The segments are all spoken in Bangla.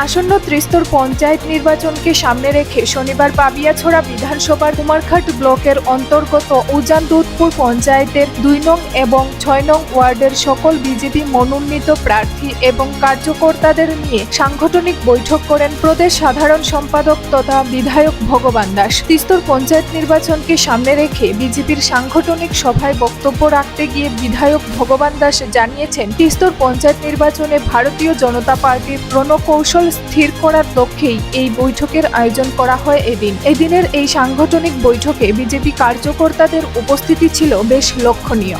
আসন্ন ত্রিস্তর পঞ্চায়েত নির্বাচনকে সামনে রেখে শনিবার পাবিয়াছড়া বিধানসভার কুমারঘাট ব্লকের অন্তর্গত উজান দুধপুর পঞ্চায়েতের দুই নং এবং ছয় নং ওয়ার্ডের সকল বিজেপি মনোনীত প্রার্থী এবং কার্যকর্তাদের নিয়ে সাংগঠনিক বৈঠক করেন প্রদেশ সাধারণ সম্পাদক তথা বিধায়ক ভগবান দাস। তিস্তর পঞ্চায়েত নির্বাচনকে সামনে রেখে বিজেপির সাংগঠনিক সভায় বক্তব্য রাখতে গিয়ে বিধায়ক ভগবান দাস জানিয়েছেন তিস্তর পঞ্চায়েত নির্বাচনে ভারতীয় জনতা পার্টির রণকৌশল স্থির করার লক্ষ্যেই এই বৈঠকের আয়োজন করা হয় এদিন। এদিনের এই সাংগঠনিক বৈঠকে বিজেপি কার্যকর্তাদের উপস্থিতি ছিল বেশ লক্ষণীয়।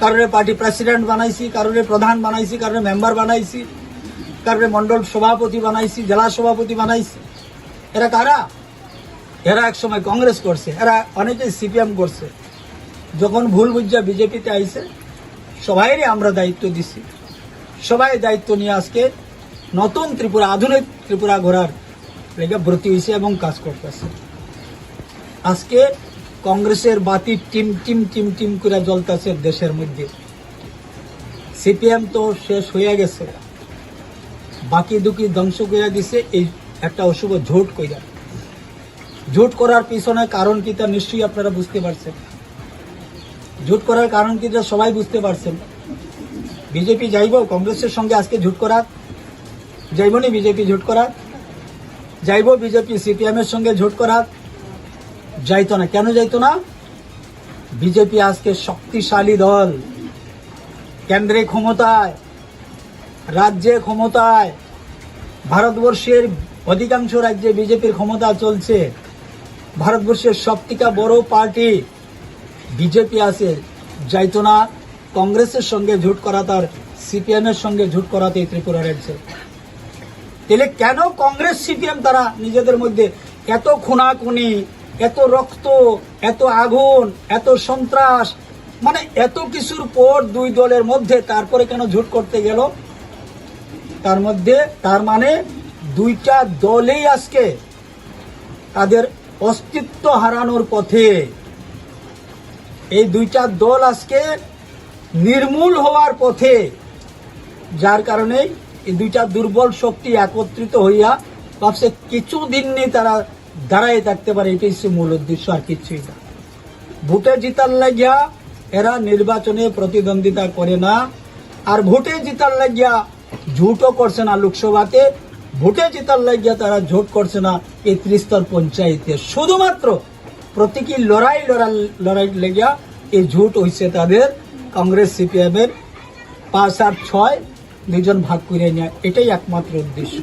কারোরে পার্টি প্রেসিডেন্ট বানাইছি, কারোরে প্রধান বানাইছি, কারোরে মেম্বার বানাইছি, কারোরে মন্ডল সভাপতি বানাইছি, জেলা সভাপতি বানাইছি। এরা কারা? এরা এক সময় কংগ্রেস করছে, এরা অনেকেই সিপিএম করছে। যখন ভুল বুঝা বিজেপিতে আইছে সবাইরই আমরা দায়িত্ব দিছি। সবাই দায়িত্ব নিয়ে আজকে নতুন ত্রিপুরা, আধুনিক ত্রিপুরা ঘোরার লেগে ভর্তি হয়েছে এবং কাজ করতেছে। আজকে কংগ্রেসের বাতি টিম টিম টিম টিম করে জ্বলতেছে দেশের মধ্যে। সিপিএম তো শেষ হয়ে গেছে। বাকি দুকি ধ্বংস করে দিছে, এই একটা অশুভ ঝোট কইরা। ঝোট করার পিছনে কারণ কি তা নিশ্চয়ই আপনারা বুঝতে পারছেন। ঝুট করার কারণ কি তা সবাই বুঝতে পারছেন। বিজেপি যাইব, কংগ্রেসের সঙ্গে আজকে ঝুট করা যাইবনি বিজেপি ঝুট করা যাইব বিজেপি সিপিএম এর সঙ্গে ঝুট করা যাইতো না। কেন যাইতো না? বিজেপি আজকে শক্তিশালী দল। কেন্দ্রে ক্ষমতায়, রাজ্যে ক্ষমতায়, ভারতবর্ষের অধিকাংশ রাজ্যে বিজেপির ক্ষমতা চলছে। ভারতবর্ষের সবথেকে বড় পার্টি বিজেপি আছে। যাইতো না। কংগ্রেসের সঙ্গে ঝুট করা, তার সিপিএম এর সঙ্গে ঝুট করাতে ত্রিপুরা রাজ্যে তাহলে কেন কংগ্রেস, সিপিএম তারা নিজেদের মধ্যে এত খুনাখুনি, এত রক্ত, এত আগুন, এত সন্ত্রাস মানে এত কিছুর পর দুই দলের মধ্যে তারপরে কেন ঝুট করতে গেল? তার মধ্যে, তার মানে দুইটা দলেই আজকে তাদের অস্তিত্ব হারানোর পথে। এই দুইটা দল আজকে নির্মূল হওয়ার পথে, যার কারণে এই দুইটা দুর্বল শক্তি একত্রিত হইয়া ভাবছে কিছুদিন নেই তারা দাঁড়াই থাকতে পারে। এটাই হচ্ছে মূল উদ্দেশ্য আর কিছুই না। ভোটে জিতার লাগিয়া এরা নির্বাচনে প্রতিদ্বন্দ্বিতা করে না। আর ভোটে জিতার লাগিয়া ঝুটও করছে না লোকসভাতে। ভোটে জিতার লাগিয়া তারা ঝোট করছে না এই ত্রিস্তর পঞ্চায়েতে। শুধুমাত্র প্রতীকী লড়াই লড়াই লড়াই লেগিয়া এই ঝুট হইছে তাদের। কংগ্রেস সিপিএমের পাঁচ আর ছয় দুজন ভাগ করে নেয়। এটাই একমাত্র উদ্দেশ্য।